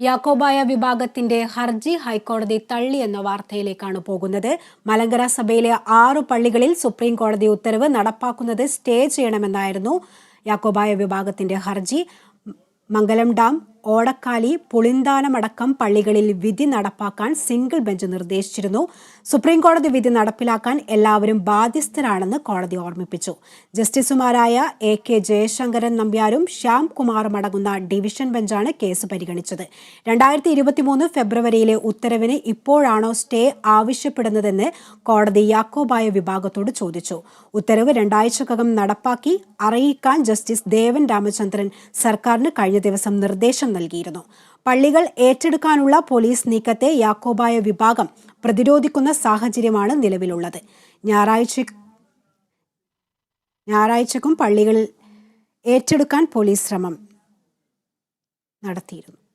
യാക്കോബായ വിഭാഗത്തിന്റെ ഹർജി ഹൈക്കോടതി തള്ളിയെന്ന വാർത്തയിലേക്കാണ് പോകുന്നത്. മലങ്കര സഭയിലെ ആറു പള്ളികളിൽ സുപ്രീം കോടതി ഉത്തരവ് നടപ്പാക്കുന്നത് സ്റ്റേ ചെയ്യണമെന്നായിരുന്നു യാക്കോബായ വിഭാഗത്തിന്റെ ഹർജി. മംഗലം ഡാം ഓടക്കാലി പുളിന്താനമടക്കം പള്ളികളിൽ വിധി നടപ്പാക്കാൻ സിംഗിൾ ബെഞ്ച് നിർദ്ദേശിച്ചിരുന്നു. സുപ്രീംകോടതി വിധി നടപ്പിലാക്കാൻ എല്ലാവരും ബാധ്യസ്ഥരാണെന്ന് കോടതി ഓർമ്മിപ്പിച്ചു. ജസ്റ്റിസുമാരായ എ കെ ജയശങ്കരൻ നമ്പ്യാരും ശ്യാം കുമാറും അടങ്ങുന്ന ഡിവിഷൻ ബെഞ്ചാണ് കേസ് പരിഗണിച്ചത്. രണ്ടായിരത്തി ഇരുപത്തിമൂന്ന് ഫെബ്രുവരിയിലെ ഉത്തരവിന് ഇപ്പോഴാണോ സ്റ്റേ ആവശ്യപ്പെടുന്നതെന്ന് കോടതി യാക്കോബായ വിഭാഗത്തോട് ചോദിച്ചു. ഉത്തരവ് രണ്ടാഴ്ചക്കകം നടപ്പാക്കി അറിയിക്കാൻ ജസ്റ്റിസ് ദേവൻ രാമചന്ദ്രൻ സർക്കാരിന് കഴിഞ്ഞ ദിവസം നിർദ്ദേശം നൽകിയിരുന്നു. പള്ളികൾ ഏറ്റെടുക്കാനുള്ള പോലീസ് നീക്കത്തെ യാക്കോബായ വിഭാഗം പ്രതിരോധിക്കുന്ന സാഹചര്യമാണ് നിലവിലുള്ളത്. ഞായറാഴ്ച ഞായറാഴ്ചക്കും പള്ളികളിൽ ഏറ്റെടുക്കാൻ പോലീസ് ശ്രമം നടത്തിയിരുന്നു.